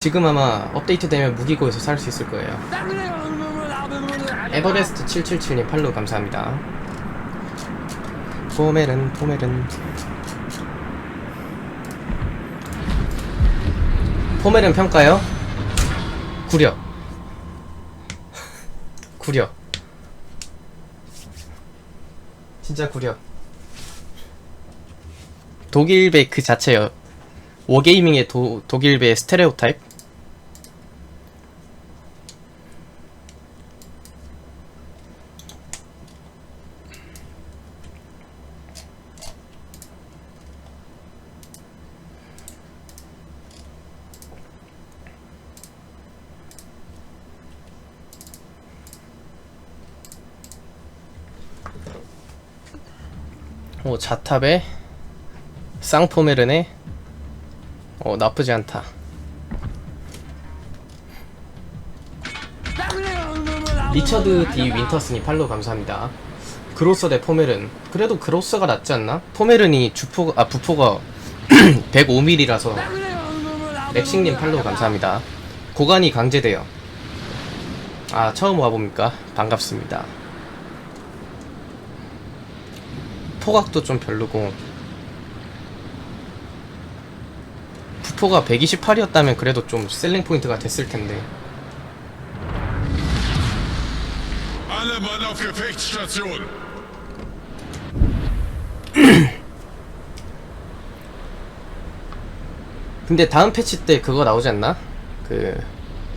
지금 아마 업데이트되면 무기고에서 살 수 있을 거예요. 에버레스트 777님 팔로우 감사합니다. 포메른 포메른 포메른 평가요? 구려 구려 진짜 구려 독일배 그 자체요 워게이밍의 도, 독일배 스테레오 타입 오 자탑에 쌍포메르네 어 나쁘지 않다. 리처드 D 윈터스니 팔로우 감사합니다. 그로서 대 포메른. 그래도 그로서가 낫지 않나? 포메른이 주포 아 부포가 105mm라서 렉싱님 팔로우 감사합니다. 고관이 강제돼요. 아 처음 와봅니까? 반갑습니다 포각도 좀 별로고 부포가 128이었다면 그래도 좀 셀링 포인트가 됐을 텐데! 근데 다음 패치 때 그거 나오지 않나? 그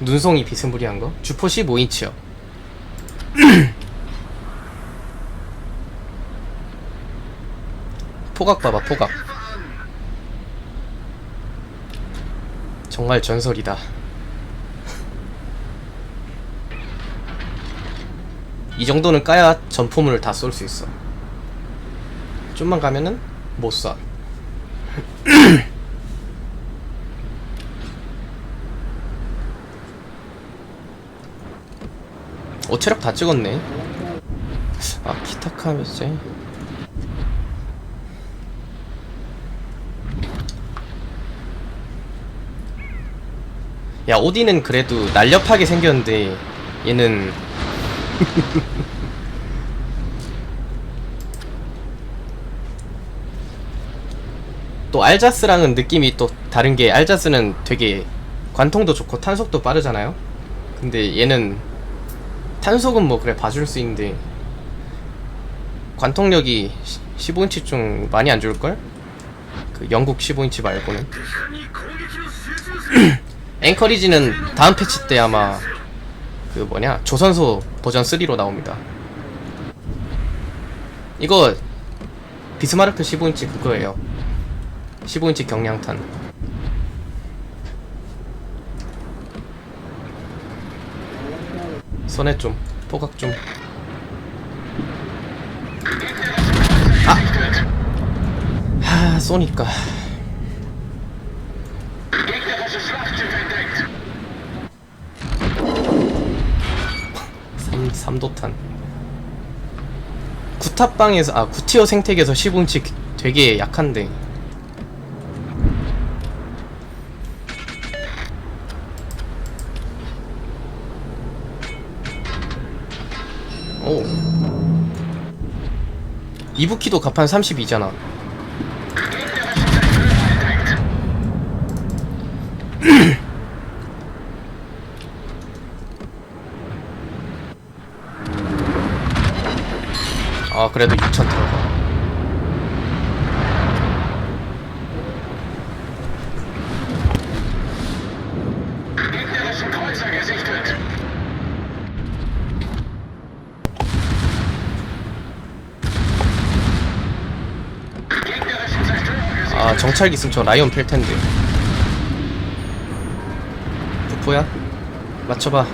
눈송이 비스무리한 거 주포 15인치요 포각 봐봐 포각. 정말 전설이다. 이 정도는 까야 전포문을 다 쏠 수 있어. 좀만 가면은 못쏴. 어 체력 다 찍었네. 아 키타카 몇세 야 오디는 그래도 날렵하게 생겼는데 얘는 또 알자스랑은 느낌이 또 다른 게 알자스는 되게 관통도 좋고 탄속도 빠르잖아요 근데 얘는 탄속은 뭐 그래 봐줄 수 있는데 관통력이 15인치 좀 많이 안 줄걸? 그 영국 15인치 말고는 앵커리지는 다음 패치 때 아마 그 뭐냐 조선소 버전 3로 나옵니다. 이거 비스마르크 15인치 그거예요. 15인치 경량탄. 손에 좀 포각 좀. 아! 하 쏘니까 삼, 삼도탄. 구탑방에서 아 구티어 생택에서 15인치 되게 약한데. 오. 이부키도 가판 32잖아 아 그래도 6천 들어가! 아 정찰기 있으면 저 라이온 팰 텐데 부포야 맞춰봐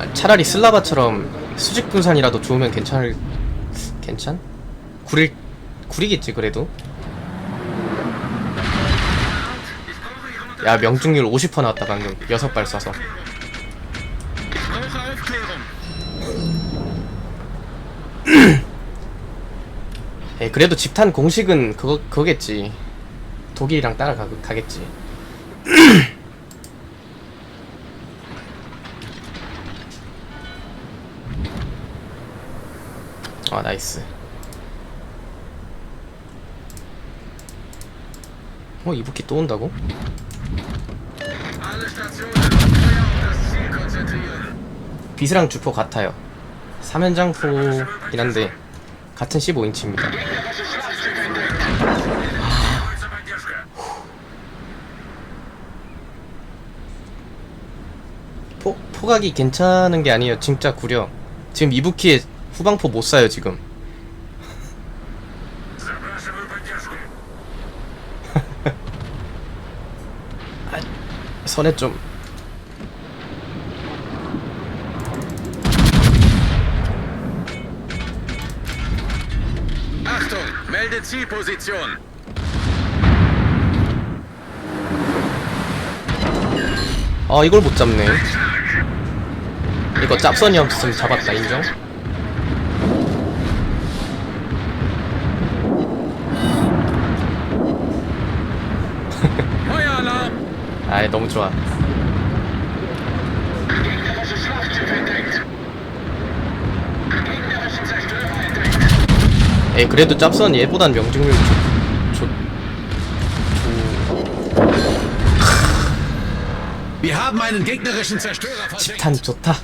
아, 차라리 슬라바처럼 수직 분산이라도 좋으면 괜찮을 괜찮? 구릴 구리겠지 그래도 야 명중률 50% 나왔다 방금 6발 쏴서 Aufklärung. 에이, 그래도 집탄 공식은 그거 그거겠지 독일이랑 따라가겠지 아 나이스. 어 이부키 또 온다고? 비스랑 주포 같아요. 3연장포긴 한데 같은 15인치입니다. 포, 포각이 괜찮은 게 아니에요. 진짜 구려. 지금 이부키에 후방포 못 사요 지금 아, 선에 좀 아흥 멜드 칠 포지션. 아 이걸 못 잡네. 이거 짭선이 없으면 잡았다 인정. 아 너무 좋아 에 그래도 짭선 얘보단 명중률 좋, 좋, verdeckt. 집탄 좋다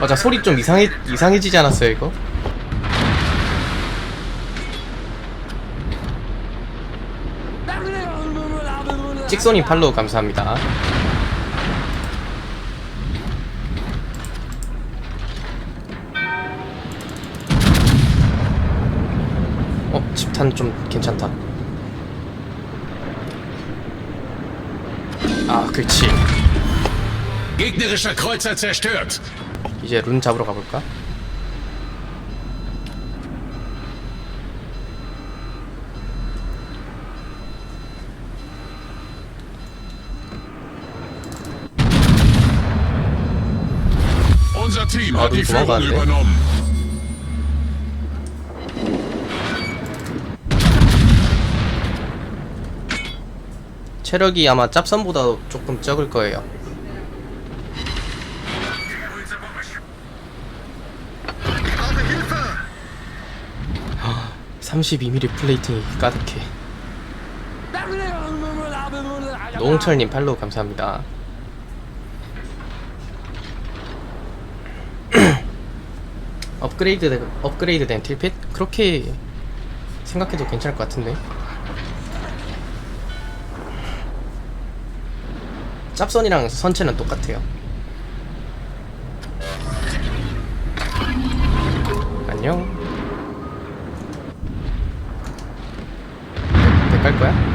맞아 소리 좀 이상해 이상해지지 않았어요 이거? 찍소니 팔로우 감사합니다 어 집탄 좀 괜찮다 아 그렇지. 이제 룬 잡으러 가볼까? Ah, ey. übernommen. 체력이 아마 짭선보다 조금 적을 거예요. 32mm 플레이팅이 가득해. 노홍철님 팔로우 감사합니다. 업그레이드 된- 업그레이드 된 틸핏 그렇게 생각해도 괜찮을 것 같은데. 짭선이랑 선체는 똑같아요. 안녕. 백갈 거야?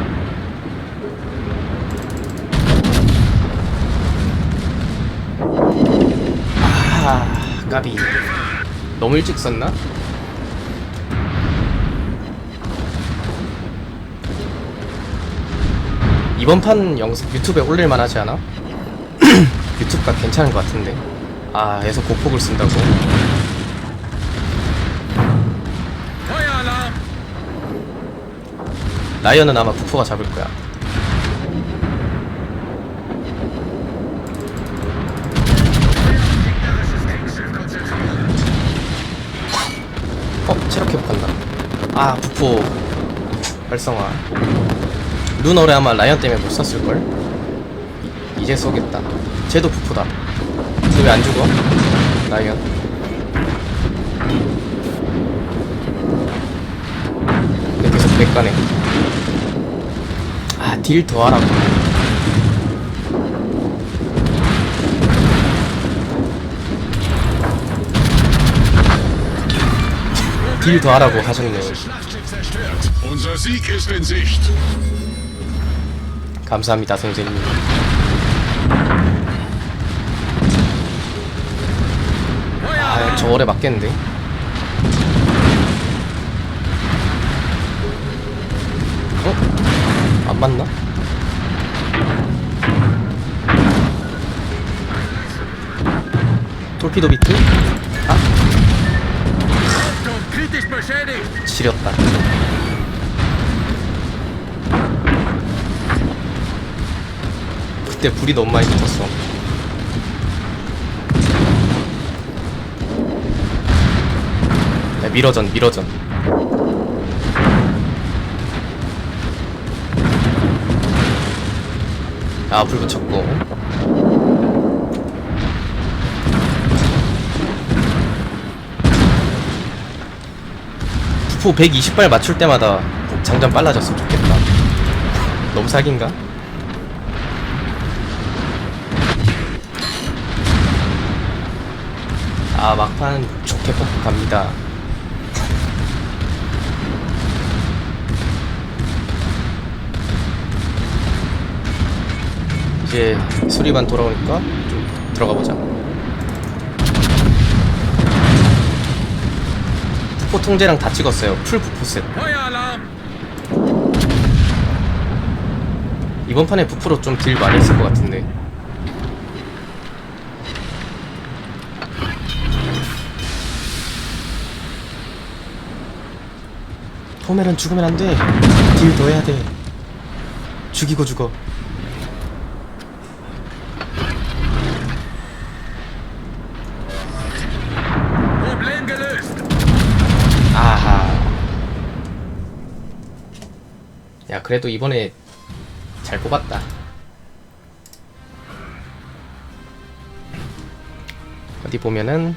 아, 까비. 너무 일찍 썼나? 이번 판 영상 유튜브에 올릴만 하지 않아? 유튜브가 괜찮은 것 같은데. 아, 에서 고폭을 쓴다고? 라이언은 아마 부포가 잡을 거야. 어, 체력 회복한다. 아, 부포 활성화. 루너를 아마 라이언 때문에 못 썼을걸? 이- 이제 쏘겠다. 쟤도 부포다. 왜 안 죽어? 라이언. 근데 계속 백가네. 아, 딜 더 하라고. 딜 더하라고 하셨네요. 감사합니다, 선생님. 아, 저 오래 맞겠는데? 어? 안 맞나? 돌피도 비트? 아, 지렸다. 그때 불이 너무 많이 붙었어. 야, 미러전, 미러전. 아, 불 붙였고. 부포 120발 맞출 때마다 장전 빨라졌으면 좋겠다. 너무 사기인가? 아 막판 좋게 뽑고 갑니다. 이제 수리반 돌아오니까 좀 들어가 보자. 부포 통제랑 다 찍었어요. 풀 부포 셋. 이번 판에 부프로 좀 딜 많이 했을 것 같은데. 포멜은 죽으면 안 돼. 딜 더 해야 돼. 죽이고 죽어. Problem gelöst. 아하. 야, 그래도 이번에 잘 뽑았다. 어디 보면은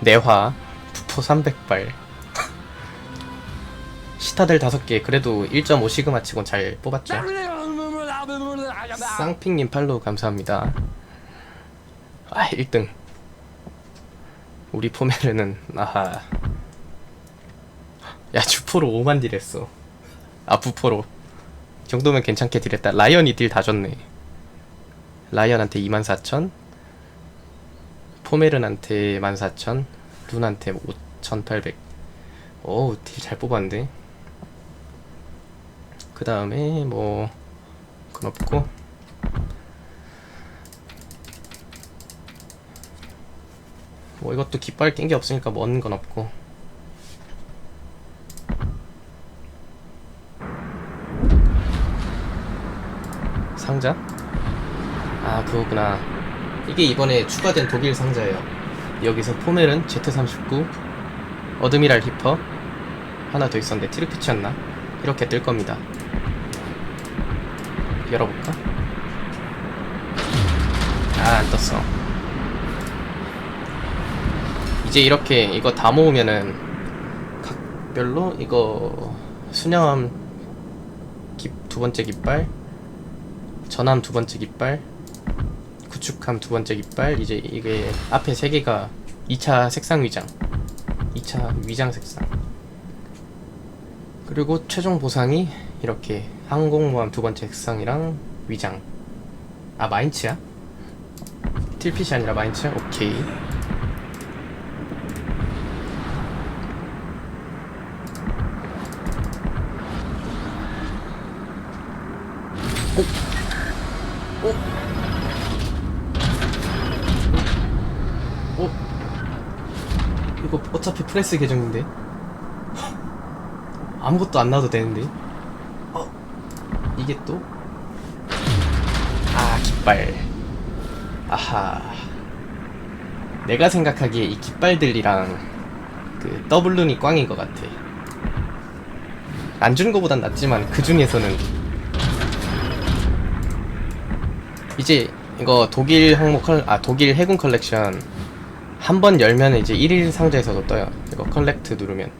내화 부포 300발 시타들 5개 그래도 1.5 시그마 치곤 잘 뽑았죠. 쌍핑님 팔로우 감사합니다. 아 1등. 우리 포메르는 아하. 야 주포로 5만 딜 했어 아 부포로 이 정도면 괜찮게 딜했다. 라이언이 딜 다 줬네. 라이언한테 24,000 포메른한테 14,000 룬한테 5,800 오우 딜 잘 뽑았는데. 그 다음에 뭐 그건 없고. 뭐 이것도 깃발 낀게 없으니까 먼 건 없고 상자? 아 그거구나 이게 이번에 추가된 독일 상자예요 여기서 포멜은 Z39 어드미랄 히퍼 하나 더 있었는데 티르피치였나? 이렇게 뜰 겁니다 열어볼까? 아 안 떴어 이제 이렇게 이거 다 모으면은 각별로 이거 순양함 깃, 두 번째 깃발 전함 두 번째 깃발 구축함 두 번째 깃발 이제 이게 앞에 세 개가 2차 색상 위장 2차 위장 색상 그리고 최종 보상이 이렇게 항공모함 두 번째 색상이랑 위장 아 마인츠야? 틸핏이 아니라 마인츠야? 오케이 어? 이거 어차피 프레스 계정인데. 아무것도 안 나와도 되는데. 어? 이게 또? 아 깃발. 아하. 내가 생각하기에 이 깃발들이랑 그 더블룬이 꽝인 것 같아. 안 주는 거보단 낫지만 그 중에서는. 이제 이거 독일 항목 컬, 아 독일 해군 컬렉션 한 번 열면 이제 1일 상자에서도 떠요. 이거 컬렉트 누르면.